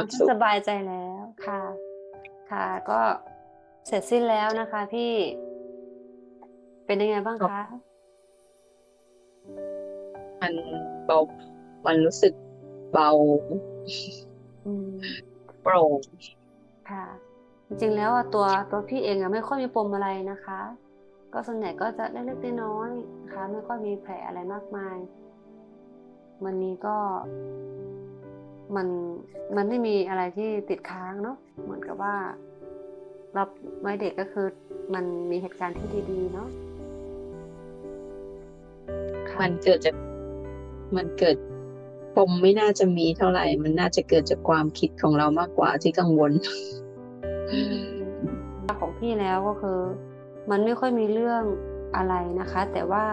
ความสุขสบายใจแล้วค่ะ ค่ะ ก็เสร็จสิ้นแล้วนะคะพี่ เป็นยังไงบ้างคะ มันเบา มันรู้สึกเบาอืมโปร่งค่ะ จริงๆแล้วอะตัวตัวพี่เองอะไม่ค่อยมีปมอะไรนะคะ ก็ส่วนใหญ่ก็จะเล็กๆน้อยๆนะคะ ไม่ค่อยมีแผลอะไรมากมาย วันนี้ก็ มันมันไม่มีอะไรที่ติดค้างเนาะเหมือนกับว่ารับไว้เด็กก็คือมันมีเหตุการณ์ที่ดีๆเนาะค่ะมันเกิดจากมันเกิดปมไม่น่าจะมีเท่าไหร่ มันน่าจะเกิดจากความคิดของเรามากกว่าที่กังวลของพี่แล้วก็คือ มันไม่ค่อยมีเรื่องอะไรนะคะ แต่ว่า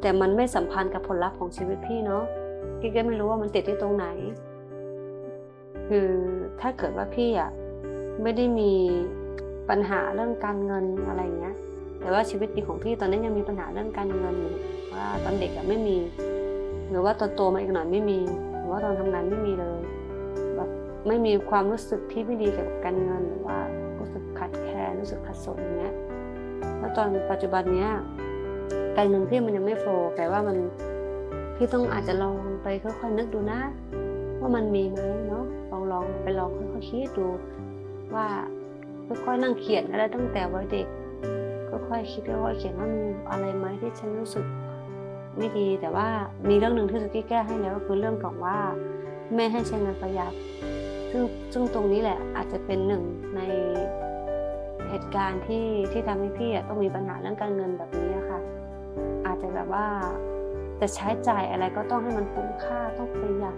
แต่มันไม่สัมพันธ์กับผลลัพธ์ของชีวิตพี่เนาะพี่ก็ไม่รู้ว่ามันติดที่ตรงไหน คือถ้าเกิดว่าพี่อะไม่ได้มีปัญหาเรื่องการเงินอะไรเงี้ย แต่ว่าชีวิตจริงของพี่ตอนนี้ยังมีปัญหาเรื่องการเงินอยู่ว่าตอนเด็กอะไม่มี หรือว่าตอนโตมาอีกหน่อยไม่มี หรือว่าตอนทำงานไม่มีเลยแบบไม่มีความรู้สึกที่ไม่ดีเกี่ยวกับการเงินหรือว่ารู้สึกขัดแคลนรู้สึกขัดสนอย่างเงี้ยแล้วตอนปัจจุบันเนี้ยการเงินพี่มันยังไม่โฟล์แต่ว่ามันพี่ต้องอาจจะลองไปค่อยๆนึกดูนะ ว่ามันมีไหมเนาะ ลองไปลองค่อยๆคิดดูว่าค่อยๆนั่งเขียนอะไรตั้งแต่วัยเด็กค่อยๆคิดค่อยๆเขียนว่ามีอะไรไหมที่ฉันรู้สึกไม่ดีแต่ว่ามีเรื่องหนึ่งที่สุกี้แก้ให้แล้วก็คือเรื่องของว่าแม่ให้ใช้เงินประหยัดซึ่งซึ่งตรงนี้แหละอาจจะเป็นหนึ่งในเหตุการณ์ที่ที่ทำให้พี่ต้องมีปัญหาเรื่องการเงินแบบนี้ค่ะ อาจจะแบบว่าจะใช้จ่ายอะไรก็ต้องให้มันคุ้มค่าต้องประหยัด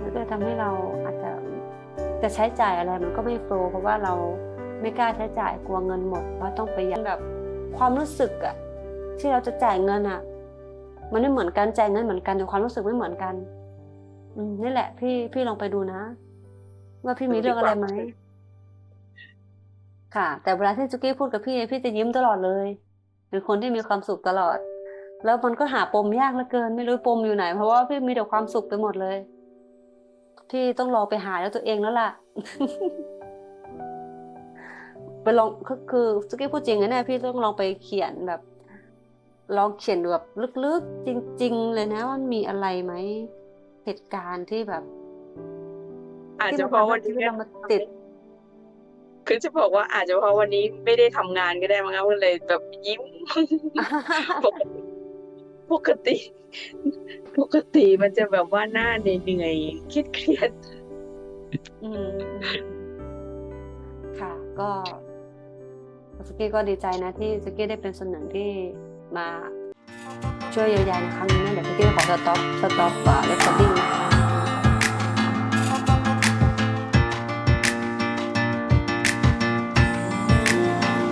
แล้วก็ทำให้เราอาจจะจะใช้จ่ายอะไรมันก็ไม่โฟลว์เพราะว่าเราไม่กล้าใช้จ่ายกลัวเงินหมดว่าต้องประหยัดแบบความรู้สึกอะที่เราจะจ่ายเงินอะมันไม่เหมือนกันจ่ายเงินเหมือนกันแต่ความรู้สึกไม่เหมือนกันอืมนี่แหละ พี่พี่ลองไปดูนะ ว่าพี่มีเรื่องอะไรไหมค่ะ แต่เวลาที่จุกี้พูดกับพี่พี่จะยิ้มตลอดเลย เป็นคนที่มีความสุขตลอด แล้วมันก็หาปมยากเหลือเกิน ไม่รู้ปมอยู่ไหน เพราะว่าพี่มีแต่ความสุขไปหมดเลย พี่ต้องรอไปหาแล้วตัวเองแล้วล่ะ ไปลองก็คือจุกี้พูดจริงนะเนี่ยพี่ต้องลองไปเขียนแบบ ลองเขียนดูแบบลึกๆ จริง ๆ เลยนะว่ามันมีอะไรไหมเหตุการณ์ที่แบบอาจที่จะมันเพราะทำวัให้นชีนี้วิตเรามาติด คือจะบอกว่าอาจจะเพราะวันนี้ไม่ได้ทำงานก็ได้มั้งครับก็เลยแบบยิ้มปกติ ปกติมันจะแบบว่าหน้าเหนื่อยเครียดเครียดอืมค่ะ ก็สกี้ก็ดีใจนะที่สกี้ได้เป็นส่วนหนึ่งที่มาช่วยเยียวยาในครั้งนี้นะเดี๋ยวสกี้ขอสต็อปสต็อปเรคคอร์ดิ้งนะคะ